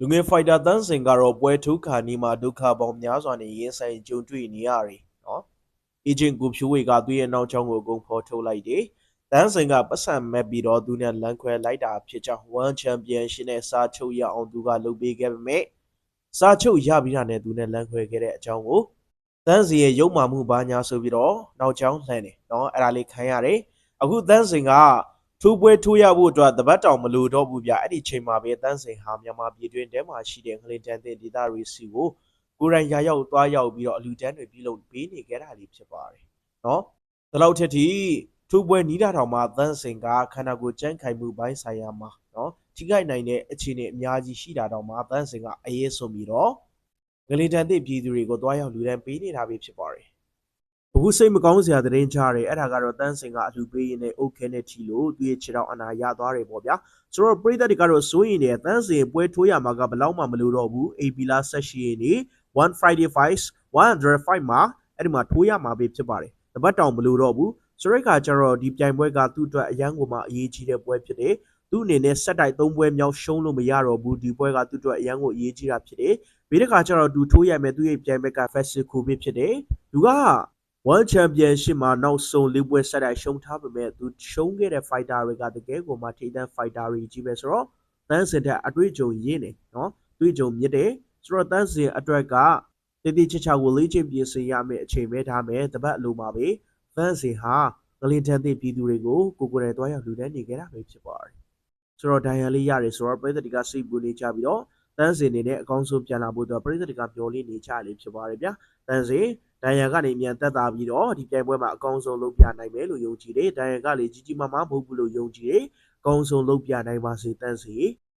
လူငယ်ဖိုက်တာတန်းစင်ကတော့ပွဲထုခါနီးမှာဒုက္ခပေါင်းများစွာနဲ့ရင်ဆိုင်ကြုံတွေ့နေရတယ်နော်အေဂျင့်ကိုဖြိုးဝေကသူ့ရဲ့နောက်ချောင်းကိုအကုန်ဖော်ထုတ်လိုက်တယ်တန်းစင်ကပတ်စံမဲ့ပြီးတော့သူနဲ့လမ်းခွဲလိုက်တာဖြစ်ကြောင်း One Championship နဲ့စာချုပ်ရအောင်သူကလုပ်ပေးခဲ့ပေမဲ့စာချုပ်ရပြီးတာနဲ့သူနဲ့လမ်းခွဲခဲ့တဲ့အကြောင်းကိုတန်းစင်ရဲ့ရုံမာမှုဘာညာဆိုပြီးတော့နောက်ချောင်းလှမ်းတယ်နော်အဲ့ဒါလေးခံရတယ်အခုတန်းစင်က ထူပွဲထိုးရဖို့အတွက်တပတ်တောင်မလိုတော့ဘူးဗျအဲ့ဒီချိန်မှာပဲတန်းစင်ဟာမြန်မာပြည်တွင်းထဲမှာရှိတဲ့ငလင်တန်းတဲ့ဒေသတွေစီကိုကိုရိုင်းရာရောက်သွားရောက်ပြီးတော့အလူတန်းတွေပြုလုပ်ပေးနေကြတာလေးဖြစ်ပါတယ်နော်ဒီလောက်ထက်ထိထူပွဲနီးတာတောင်မှတန်းစင်ကခန္ဓာကိုယ်ကြမ်းခိုင်မှုပိုင်းဆိုင်ရာမှာနော်ထိခိုက်နိုင်တဲ့အခြေအနေအများကြီးရှိတာတောင်မှတန်းစင်ကအရေးဆုံးပြီးတော့ငလင်တန်းတဲ့ပြည်သူတွေကိုသွားရောက်လူတန်းပေးနေတာပဲဖြစ်ပါတယ် အခုစိတ်မကောင်းစရာသတင်းကြားတယ်အဲ့ဒါကတော့တန်းစင်ကအလူပေးရင်လည်း okay နဲ့ထီလို့သူ့ရဲ့ခြေထောက်အနာရသွားတယ်ပေါ့ဗျာဆိုတော့ပရိသတ်တွေကတော့စိုးရင်တယ်တန်းစင်ပွဲထိုးရမှာကဘယ်လောက်မှမလိုတော့ဘူး AB လာဆက်ရှိရင်နေ1 Friday Fights 105မှာအဲ့ဒီမှာထိုးရမှာပဲဖြစ်ပါတယ်တပတ်တောင်မလိုတော့ဘူးဆိုတော့ခါကျတော့ဒီပြိုင်ပွဲကသူ့အတွက်အရန်ကိုမှအရေးကြီးတဲ့ပွဲဖြစ်တယ်သူ့အနေနဲ့ဆက်တိုက်၃ပွဲမြောက်ရှုံးလို့မရတော့ဘူးဒီပွဲကသူ့အတွက်အရန်ကိုအရေးကြီးတာဖြစ်တယ်ပြီးတဲ့ခါကျတော့သူထိုးရမယ်သူ့ရဲ့ပြိုင်ဘက်က Festival ပဲဖြစ်တယ်သူက World Championship မှာနောက်ဆုံးလေးပွဲဆက်တိုက်ရှုံးထားပေမဲ့သူရှုံးခဲ့တဲ့ fighter တွေကတကယ်ကိုမှထိတဲ့ fighter တွေကြီးပဲဆိုတော့တန်းစင်တဲ့အတွေ့အကြုံရင်းနေနော်တွေ့ကြုံမြစ်တယ်ဆိုတော့တန်းစင်အတွက်ကတည်တည်ချာချာကိုလေ့ကျင့်ပြင်ဆင်ရမယ့်အချိန်ပဲထားမယ်တပတ်အလိုမှာပဲတန်းစင်ဟာငလင်တန်းတဲ့ပြည်သူတွေကိုကိုကိုယ်တိုင်တွားရောက်လူတန်းနေကြတာပဲဖြစ်ပါတယ်ဆိုတော့ဒိုင်ယာလေးရတယ်ဆိုတော့ပြည်သက်တွေကစိတ်ပူနေကြပြီးတော့ တန်းစင်နေနဲ့အကောင်းဆုံးပြန်လာဖို့တော့ပြည်သက်တွေကမျှော်လင့်နေကြလေဖြစ်ပါတယ်ဗျာတန်းစင်ဒိုင်ယာကနေမြန်တက်တာပြီးတော့ဒီပြိုင်ပွဲမှာအကောင်းဆုံးလုပ်ပြနိုင်မယ်လို့ယုံကြည်တယ်။ဒိုင်ယာကလေကြီးကြီးမားမားမဟုတ်ဘူးလို့ယုံကြည်တယ်။အကောင်းဆုံးလုပ်ပြနိုင်ပါစေတန်းစီ